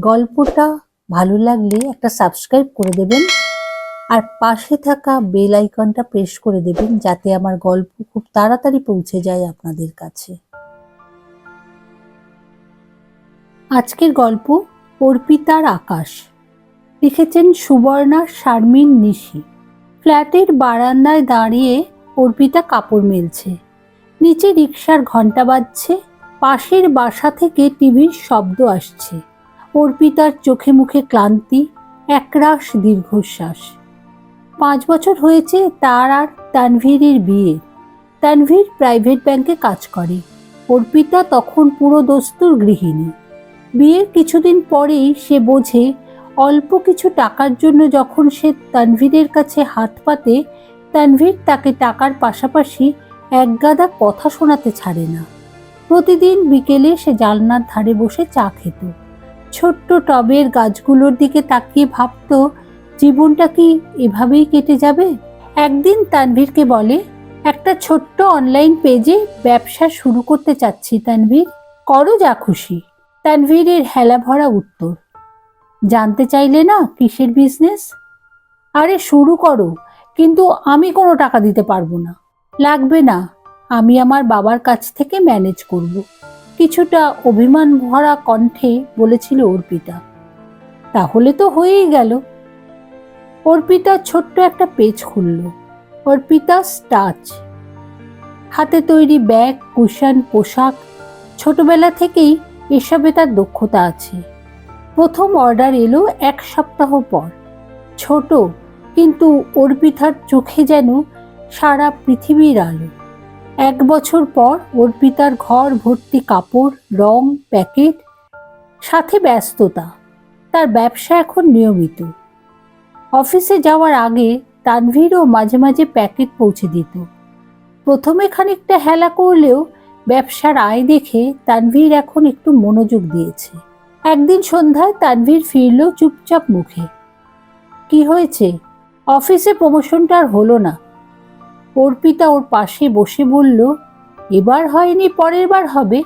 গল্পটা ভালো লাগলে একটা সাবস্ক্রাইব করে দেবেন। আর পাশে থাকা বেল আইকনটা প্রেস করে দেবেন যাতে আমার গল্প খুব তাড়াতাড়ি পৌঁছে যায় আপনাদের কাছে। আজকের গল্প অর্পিতার আকাশ। লিখেছেন সুবর্ণা শারমিন নিশি। ফ্ল্যাটের বারান্দায় দাঁড়িয়ে অর্পিতা কাপড় মেলছে। নিচে রিক্সার ঘণ্টা বাজছে। পাশের বাসা থেকে টিভির শব্দ আসছে। অর্পিতার চোখে মুখে ক্লান্তি, একরাশ দীর্ঘশ্বাস। পাঁচ বছর হয়েছে তার আর তানভীরের বিয়ে। তানভীর প্রাইভেট ব্যাংকে কাজ করে। অর্পিতা তখন পুরো দস্তুর গৃহিণী। বিয়ের কিছুদিন পরেই সে বোঝে, অল্প কিছু টাকার জন্য যখন সে তানভীরের কাছে হাত পাতে, তানভীর তাকে টাকার পাশাপাশি একগাদা কথা শোনাতে ছাড়ে না। প্রতিদিন বিকেলে সে জালনার ধারে বসে চা খেত। ছোট্ট টবের গাছগুলোর দিকে তাকিয়ে ভাবতো, জীবনটা কি এভাবেই কেটে যাবে? একদিন তানভীরকে বলে, একটা ছোট্ট অনলাইন পেজে ব্যবসা শুরু করতে চাচ্ছি, তানভীর। করো যা খুশি। তানভীরের হেলা ভরা উত্তর, জানতে চাইলে না কিসের বিজনেস আরে শুরু করো, কিন্তু আমি কোনো টাকা দিতে পারব না। লাগবে না, আমি আমার বাবার কাছ থেকে ম্যানেজ করব। কিছুটা অভিমান ভরা কণ্ঠে বলেছিল অর্পিতা, তাহলে তো হয়েই গেল। অর্পিতা ছোট্ট একটা পেজ খুলল অর্পিতা স্টাচ। হাতে তৈরি ব্যাগ, কুশন, পোশাক, ছোটবেলা থেকেই এসবে তার দক্ষতা আছে। প্রথম অর্ডার এলো এক সপ্তাহ পর, ছোট, কিন্তু অর্পিতার চোখে যেন সারা পৃথিবীর আলো। এক বছর পর অর্পিতার ঘর ভর্তি কাপড়, রং, প্যাকেট, সাথে ব্যস্ততা। তার ব্যবসা এখন নিয়মিত। অফিসে যাওয়ার আগে তানভীরও মাঝে মাঝে প্যাকেট পৌঁছে দিত। প্রথমে খানিকটা হেলা করলেও ব্যবসার আয় দেখে তানভীর এখন একটু মনোযোগ দিয়েছে। একদিন সন্ধ্যায় তানভীর ফিরল চুপচাপ মুখে। কি হয়েছে? অফিসে প্রমোশনটা আর হলো না। অর্পিতা ওর পাশে বসে বলল, এবার হয়নি, পরের বার হবে।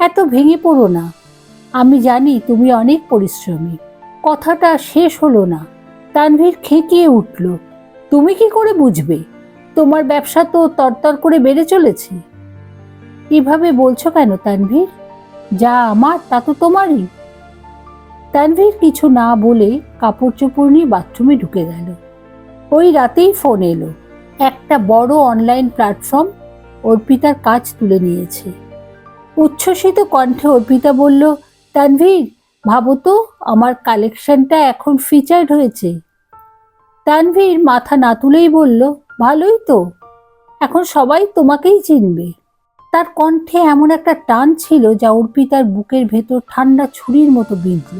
এত ভেঙে পড়ো না। আমি জানি তুমি অনেক পরিশ্রমী। কথাটা শেষ হলো না। তানভীর খেঁকিয়ে উঠল, তুমি কি করে বুঝবে? তোমার ব্যবসা তো তরতর করে বেড়ে চলেছে। এভাবে বলছো কেন তানভীর? যা আমার, তা তো তোমারই। তানভীর কিছু না বলে কাপড় চোপড় নিয়ে বাথরুমে ঢুকে গেল। ওই রাতেই ফোন এলো। একটা বড় অনলাইন প্ল্যাটফর্ম অর্পিতার কাজ তুলে নিয়েছে। উচ্ছ্বসিত কণ্ঠে অর্পিতা বলল, তানভীর, ভাবো তো, আমার কালেকশনটা এখন ফিচার্ড হয়েছে। তানভীর মাথা না তুলেই বলল, ভালোই তো, এখন সবাই তোমাকেই চিনবে। তার কণ্ঠে এমন একটা টান ছিল যা অর্পিতার বুকের ভেতর ঠান্ডা ছুরির মতো বিঁধল।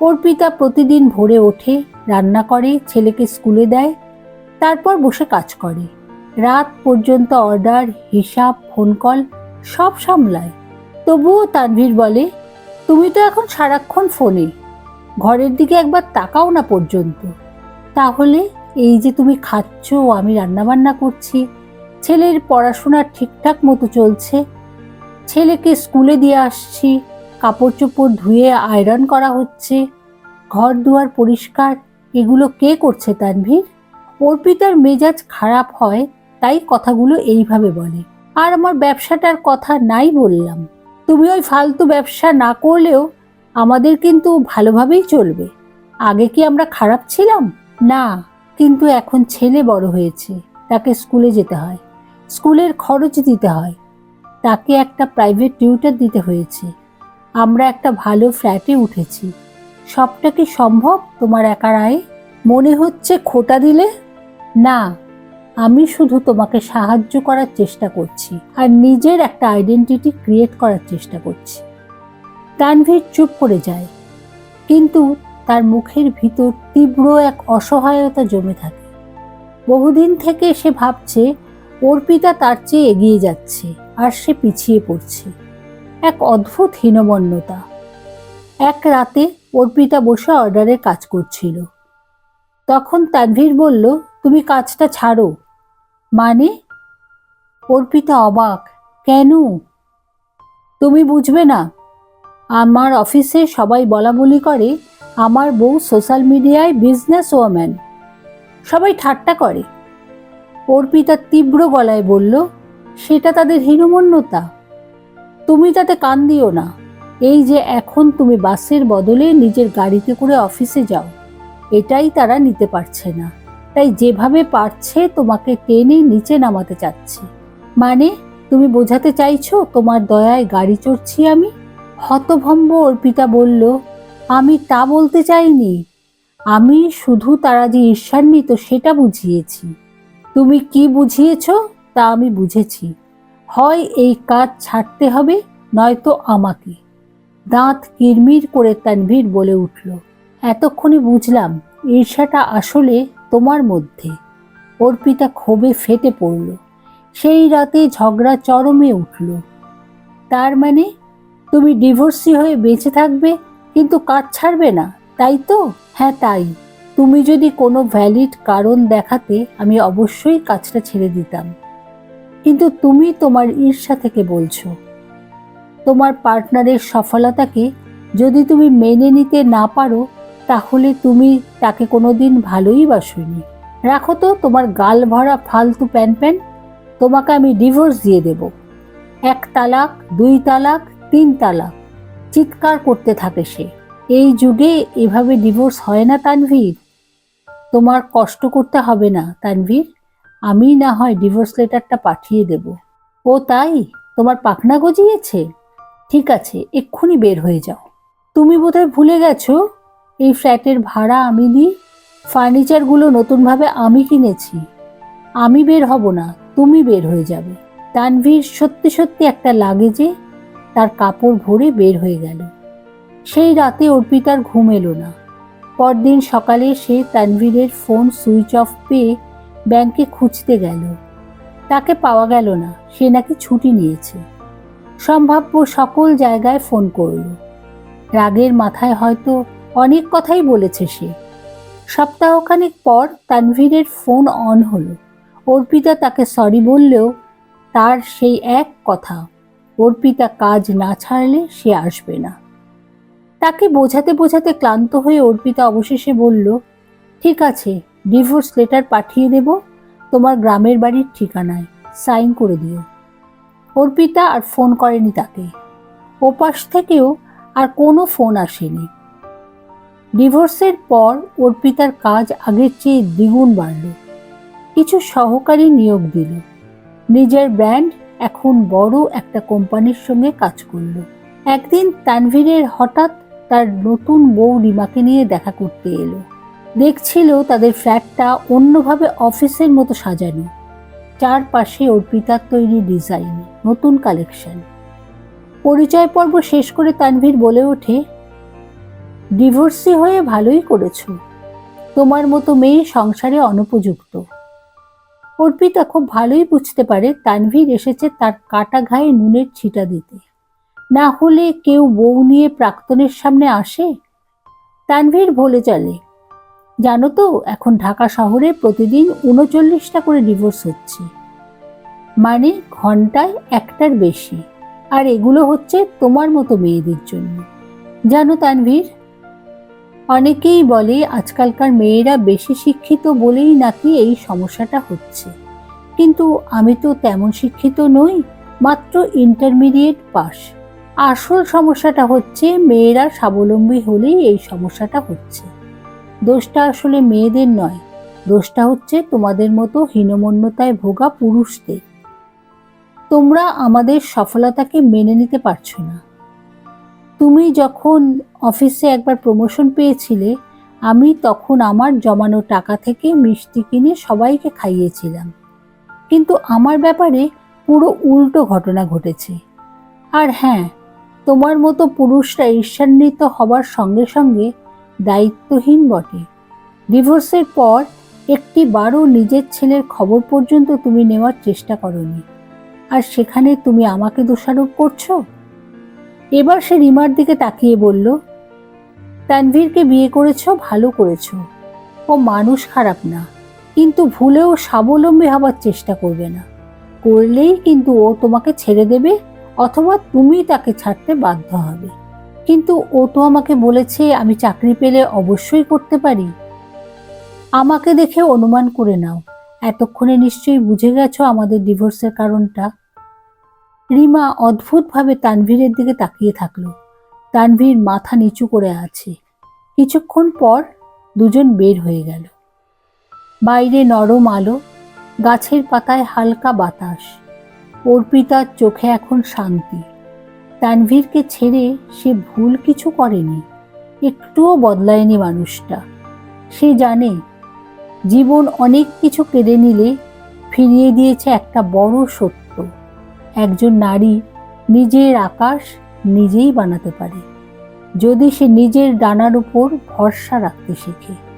অর্পিতা প্রতিদিন ভোরে ওঠে, রান্না করে, ছেলেকে স্কুলে দেয় তারপর বসে কাজ করে। রাত পর্যন্ত অর্ডার, হিসাব ফোন কল সব সামলায়। তবুও তানভীর বলে, তুমি তো এখন সারাক্ষণ ফোনে ঘরের দিকে একবার তাকাও না পর্যন্ত। তাহলে এই যে তুমি খাচ্ছ, আমি রান্নাবান্না করছি, ছেলের পড়াশোনা ঠিকঠাক মতো চলছে, ছেলেকে স্কুলে দিয়ে আসছি কাপড় চোপড় ধুয়ে আয়রন করা হচ্ছে ঘর দুয়ার পরিষ্কার, এগুলো কে করছে তানভীর? অর্পিতার মেজাজ খারাপ হয়, তাই কথাগুলো এইভাবে বলে। আর আমার ব্যবসাটার কথা নাই বললাম। তুমি ওই ফালতু ব্যবসা না করলেও আমাদের কিন্তু ভালোভাবেই চলবে। আগে কি আমরা খারাপ ছিলাম? না, কিন্তু এখন ছেলে বড় হয়েছে, তাকে স্কুলে যেতে হয়। স্কুলের খরচ দিতে হয়। তাকে একটা প্রাইভেট টিউটার দিতে হয়েছে। আমরা একটা ভালো ফ্ল্যাটে উঠেছি। সবটা কি সম্ভব তোমার একার আয়ে? মনে হচ্ছে খোটা দিলে না, আমি শুধু তোমাকে সাহায্য করার চেষ্টা করছি আর নিজের একটা আইডেন্টিটি ক্রিয়েট করার চেষ্টা করছি। তানভীর চুপ করে যায়, কিন্তু তার মুখের ভিতর তীব্র এক অসহায়তা জমে থাকে। বহুদিন থেকে সে ভাবছে অর্পিতা তার চেয়ে এগিয়ে যাচ্ছে আর সে পিছিয়ে পড়ছে। এক অদ্ভুত হীনমন্যতা। এক রাতে অর্পিতা বসে অর্ডারের কাজ করছিল। তখন তানভীর বলল তুমি কাজটা ছাড়ো। মানে? অর্পিতা অবাক। কেন? তুমি বুঝবে না। আমার অফিসে সবাই বলা বলি করে, আমার বউ সোশ্যাল মিডিয়ায় বিজনেস ওম্যান সবাই ঠাট্টা করে। অর্পিতা তীব্র গলায় বলল, সেটা তাদের হীনমন্যতা। তুমি তাতে কান দিও না। এই যে এখন তুমি বাসের বদলে নিজের গাড়িতে করে অফিসে যাও, এটাই তারা নিতে পারছে না। তাই যেভাবে পারছে তোমাকে টেনে নিচে নামাতে চাচ্ছে। মানে তুমি বোঝাতে চাইছো তোমার দয়ায় গাড়ি চড়ছি আমি? হতভম্ব অর্পিতা বলল, আমি তা বলতে চাইনি। আমি শুধু তারা যে ঈর্ষান্বিত সেটা বুঝিয়েছি। তুমি কি বুঝিয়েছ তা আমি বুঝেছি। হয় এই কাজ ছাড়তে হবে, নয়তো আমাকে। দাঁত কিরমির করে তানভীর বলে উঠল, এতক্ষণে বুঝলাম, ঈর্ষাটা আসলে তোমার মধ্যে। অর্পিতা ক্ষোভে ফেটে পড়ল। সেই রাতে ঝগড়া চরমে উঠল। তার মানে তুমি ডিভোর্সি হয়ে বেঁচে থাকবে, কিন্তু কাজ ছাড়বে না, তাই তো? হ্যাঁ তাই। তুমি যদি কোনো ভ্যালিড কারণ দেখাতে, আমি অবশ্যই কাজটা ছেড়ে দিতাম। কিন্তু তুমি তোমার ঈর্ষা থেকে বলছো। তোমার পার্টনারের সফলতাকে যদি তুমি মেনে নিতে না পারো তাহলে তুমি তাকে কোনোদিন ভালোই বাসনি। রাখো তো তোমার গাল ভরা ফালতু প্যান প্যান, তোমাকে আমি ডিভোর্স দিয়ে দেব। এক তালাক, দুই তালাক, তিন তালাক, চিৎকার করতে থাকে সে। এই যুগে এভাবে ডিভোর্স হয় না তানভীর। তোমার কষ্ট করতে হবে না তানভীর, আমি না হয় ডিভোর্স লেটারটা পাঠিয়ে দেব। ও তাই? তোমার পাখনা গজিয়েছে? ঠিক আছে, এক্ষুনি বের হয়ে যাও। তুমি বোধহয় ভুলে গেছো? এই ফ্ল্যাটের ভাড়া আমি দিই ফার্নিচারগুলো নতুনভাবে আমি কিনেছি। আমি বের হব না, তুমি বের হয়ে যাবে। তানভীর সত্যি সত্যি একটা লাগেজে তার কাপড় ভরে বের হয়ে গেল। সেই রাতে অর্পিতার ঘুম এলো না। পরদিন সকালে সে তানভীরের ফোন সুইচ অফ পেয়ে ব্যাংকে খুঁজতে গেল। তাকে পাওয়া গেল না, সে নাকি ছুটি নিয়েছে। সম্ভাব্য সকল জায়গায় ফোন করল। রাগের মাথায় হয়তো অনেক কথাই বলেছে সে। সপ্তাহখানেক পর তানভীরের ফোন অন হলো। অর্পিতা তাকে সরি বললেও তার সেই এক কথা, অর্পিতা কাজ না ছাড়লে সে আসবে না। তাকে বোঝাতে বোঝাতে ক্লান্ত হয়ে অর্পিতা অবশেষে বলল, ঠিক আছে ডিভোর্স লেটার পাঠিয়ে দেব, তোমার গ্রামের বাড়ির ঠিকানায় সাইন করে দিও। অর্পিতা আর ফোন করেনি তাকে। ওপাশ থেকেও আর কোনো ফোন আসেনি। ডিভোর্সের পর অর্পিতার কাজ আগের চেয়ে দ্বিগুণ বাড়ল। কিছু সহকারী নিয়োগ দিল। নিজের ব্র্যান্ড এখন বড় একটা কোম্পানির সঙ্গে কাজ করল। একদিন তানভীরের হঠাৎ তার নতুন বউ রিমাকে নিয়ে দেখা করতে এলো। দেখছিল তাদের ফ্ল্যাটটা অন্যভাবে অফিসের মতো সাজানো। চারপাশে অর্পিতার তৈরি ডিজাইন, নতুন কালেকশন। পরিচয় পর্ব শেষ করে তানভীর বলে ওঠে ডিভোর্সি হয়ে ভালোই করেছ। তোমার মতো মেয়ে সংসারে অনুপযুক্ত। অর্পিতা খুব ভালোই বুঝতে পারে তানভীর এসেছে তার কাটা ঘায়ে নুনের ছিটা দিতে। না হলে কেউ বউ নিয়ে প্রাক্তনের সামনে আসে? তানভীর ভোলে চলে। জানো তো, এখন ঢাকা শহরে প্রতিদিন উনচল্লিশটা করে ডিভোর্স হচ্ছে। মানে ঘন্টায় একটার বেশি। আর এগুলো হচ্ছে তোমার মতো মেয়েদের জন্য। জানো তানভীর অনেকেই বলে আজকালকার মেয়েরা বেশি শিক্ষিত বলেই নাকি এই সমস্যাটা হচ্ছে। কিন্তু আমি তো তেমন শিক্ষিত নই, মাত্র ইন্টারমিডিয়েট পাস আসল সমস্যাটা হচ্ছে মেয়েরা স্বাবলম্বী হলেই এই সমস্যাটা হচ্ছে। দোষটা আসলে মেয়েদের নয়, দোষটা হচ্ছে তোমাদের মতো হীনমন্যতায় ভোগা পুরুষদের। তোমরা আমাদের সফলতাকে মেনে নিতে পারছ না। তুমি যখন অফিসে একবার প্রমোশন পেয়েছিলে, আমি তখন আমার জমানো টাকা থেকে মিষ্টি কিনে সবাইকে খাইয়েছিলাম। কিন্তু আমার ব্যাপারে পুরো উল্টো ঘটনা ঘটেছে। আর হ্যাঁ তোমার মতো পুরুষরা ঈর্ষান্বিত হবার সঙ্গে সঙ্গে দায়িত্বহীন বটে। ডিভোর্সের পর একটি বারও নিজের ছেলের খবর পর্যন্ত তুমি নেওয়ার চেষ্টা করনি। আর সেখানে তুমি আমাকে দোষারোপ করছ? এবার সে রিমার দিকে তাকিয়ে বলল, তানভীরকে বিয়ে করেছ, ভালো করেছ। ও মানুষ খারাপ না, কিন্তু ভুলেও স্বাবলম্বী হবার চেষ্টা করবে না। করলেই কিন্তু ও তোমাকে ছেড়ে দেবে, অথবা তুমি তাকে ছাড়তে বাধ্য হবে। কিন্তু ও তো আমাকে বলেছে, আমি চাকরি পেলে অবশ্যই করতে পারি। আমাকে দেখে অনুমান করে নাও। এতক্ষণে নিশ্চয়ই বুঝে গেছো আমাদের ডিভোর্সের কারণটা। রিমা অদ্ভুতভাবে তানভীরের দিকে তাকিয়ে থাকল। তানভীর মাথা নিচু করে আছে। কিছুক্ষণ পর দুজন বের হয়ে গেল। বাইরে নরম আলো, গাছের পাতায় হালকা বাতাস। অর্পিতার চোখে এখন শান্তি। তানভীরকে ছেড়ে সে ভুল কিছু করেনি। একটুও বদলায়নি মানুষটা। সে জানে, জীবন অনেক কিছু কেড়ে নিলে ফিরিয়ে দিয়েছে একটা বড় সত্য। একজন নারী নিজের আকাশ নিজেই বানাতে পারে। যদি সে নিজের ডানার উপর ভরসা রাখতে শেখে।